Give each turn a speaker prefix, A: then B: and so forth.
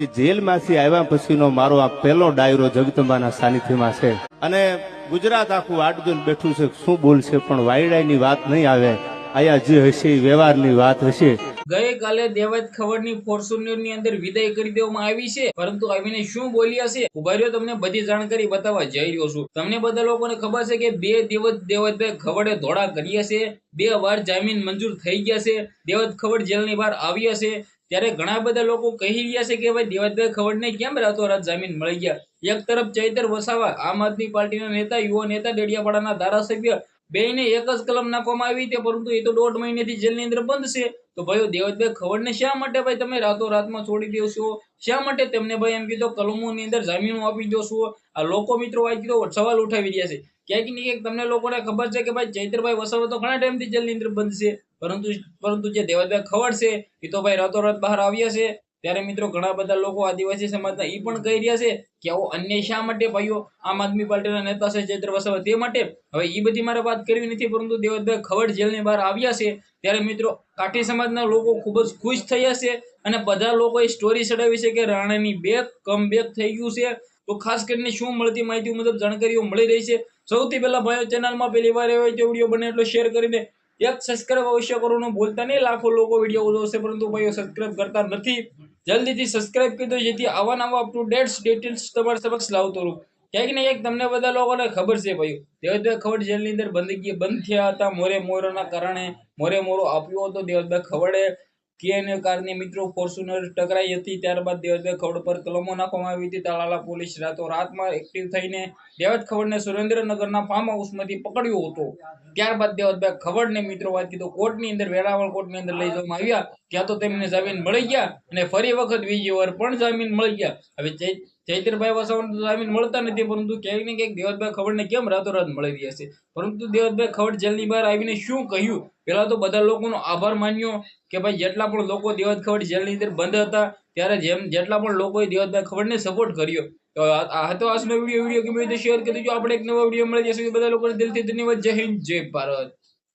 A: જેલમાંથી આવ્યા પછીનો મારો આ પહેલો ડાયરો જગદંબાના સાનિધ્યમાં છે. અને ગુજરાત આખું આટજન બેઠું છે. શું બોલશે? પણ વાયડાની વાત નહીં આવે. અહીંયા જે હશે વ્યવહારની વાત હશે.
B: ગઈકાલે દેવત ખબરની ફોર્ચ્યુનરની અંદર વિદાય કરી દેવામાં આવી છે. પરંતુ આવીને શું બોલ્યા છે? ઉભાર્યો તમને બધી જાણકારી બતાવવા જઈ રહ્યો છું. તમને બધા લોકોને ખબર છે કે બે દિવસ દેવતભાઈ ખવડે ધોળા કર્યા છે. બે વાર જામીન મંજૂર થઈ ગયા છે. દેવત ખવડ જેલની બહાર આવ્યા છે. ત્યારે ઘણા બધા લોકો કહી રહ્યા છે કે ભાઈ દેવતભાઈ ખવડને કેમ રાતોરાત જામીન મળી ગયા? એક તરફ ચૈતર વસાવા આમ આદમી પાર્ટીના નેતા, યુવા નેતા, ડેડિયાપાડાના ધારાસભ્ય બેયને એક જ કલમ નાખવામાં આવી હતી, પરંતુ એ તો દોઢ મહિનેથી જેલની અંદર બંધ છે. તો ભાઈઓ, દેવતભાઈ ખવડને શા માટે ભાઈ તમે રાતો રાતમાં છોડી દો શા માટે તેમને ભાઈ એમ કીધો, કલમોની અંદર જામીનો આપી દો છો? આ લોકો મિત્રો આ કીધો, સવાલ ઉઠાવી રહ્યા છે. ક્યાંક ને ક્યાંક તમને લોકોને ખબર છે કે ભાઈ, ચૈત્રભાઈ વસાવા તો ઘણા ટાઈમથી જેલની અંદર બંધ છે. પરંતુ પરંતુ જે દેવતભાઈ ખબર છે, એ તો ભાઈ રાતોરાત બહાર આવ્યા છે. ત્યારે મિત્રો ઘણા બધા લોકો આદિવાસી સમાજના એ પણ કહી રહ્યા છે કે આવો અન્ય શા માટે ભાઈઓ આમ આદમી પાર્ટીના નેતા છે ચૈત્ર વસાવા, તે માટે? હવે એ બધી મારે વાત કરવી નથી, પરંતુ દેવતભાઈ ખવડ જેલની બહાર આવ્યા છે. ત્યારે મિત્રો કાઠી સમાજના લોકો ખૂબ જ ખુશ થયા છે અને બધા લોકોએ સ્ટોરી ચડાવી છે કે રાણાની બેક કમ બેક થઈ ગયું છે. તો ખાસ કરીને શું મળતી માહિતી મુજબ જાણકારીઓ મળી રહી છે. સૌથી પહેલા ભાઈઓ ચેનલમાં પહેલી વાર હોય વીડિયો બને એટલો શેર કરીને એક સબસ્ક્રાઇબ અવશ્ય કરવાનું ભૂલતા નહીં, લાખો લોકો વીડિયો જોશે, પરંતુ ભાઈઓ સબસ્ક્રાઇબ કરતા નથી. જલ્દીથી સબસ્ક્રાઇબ કરી દો, જેથી આવા નવા અપ ડિટેલ્સ તમારા સમક્ષ લાવતો રહું. ક્યાંક ને ક્યાંક તમને બધા લોકોને ખબર છે ભાઈ દેવદભાઈ ખવડ જેલની અંદર બંદગી બંધ થયા હતા. મોરે મોરોના કારણે મોરે મોરો આપ્યો હતો. દેવદભાઈ ખવડે કેને કારની મિત્રો ફોર્ચ્યુનર ટકરાઈ હતી, ત્યારબાદ દેવજભાઈ ખવડ પર કલમો નાખવામાં આવી હતી. તાલાલા પોલીસ રાતોરાતમાં એક્ટિવ થઈને દેવજ ખવડને સુરેન્દ્રનગરના ફાર્મ હાઉસમાંથી પકડ્યો હતો. ત્યારબાદ દેવજભાઈ ખવડને મિત્રો વાત કીધું, કોર્ટની અંદર, વેરાવળ કોર્ટની અંદર લઈ જવામાં આવ્યા. ત્યાં તો તેમને જામીન મળી ગયા અને ફરી વખત બીજી વાર પણ જામીન મળી ગયા. હવે ચૈત્રભાઈ વસાવાને જામીન મળતા નથી, પરંતુ ક્યાંક ને ક્યાંક દેવતભાઈ ખવડને કેમ રાતોરાત મળી રહ્યા છે પરંતુ દેવતભાઈ ખવડ જેલની બહાર આવીને શું કહ્યું? પેલા તો બધા લોકોનો આભાર માન્યો કે ભાઈ જેટલા પણ લોકો દેવત ખવડ જેલની અંદર બંધ હતા, ત્યારે જેમ જેટલા પણ લોકોએ દેવતભાઈ ખવડને સપોર્ટ કર્યો. તો આ તો આજનો વીડિયો વીડિયો ગમે તો શેર કરી દેજો. આપણે એક નવો વીડિયો મળી જશે. બધા લોકોને દિલથી ધન્યવાદ. જય હિન્દ, જય ભારત.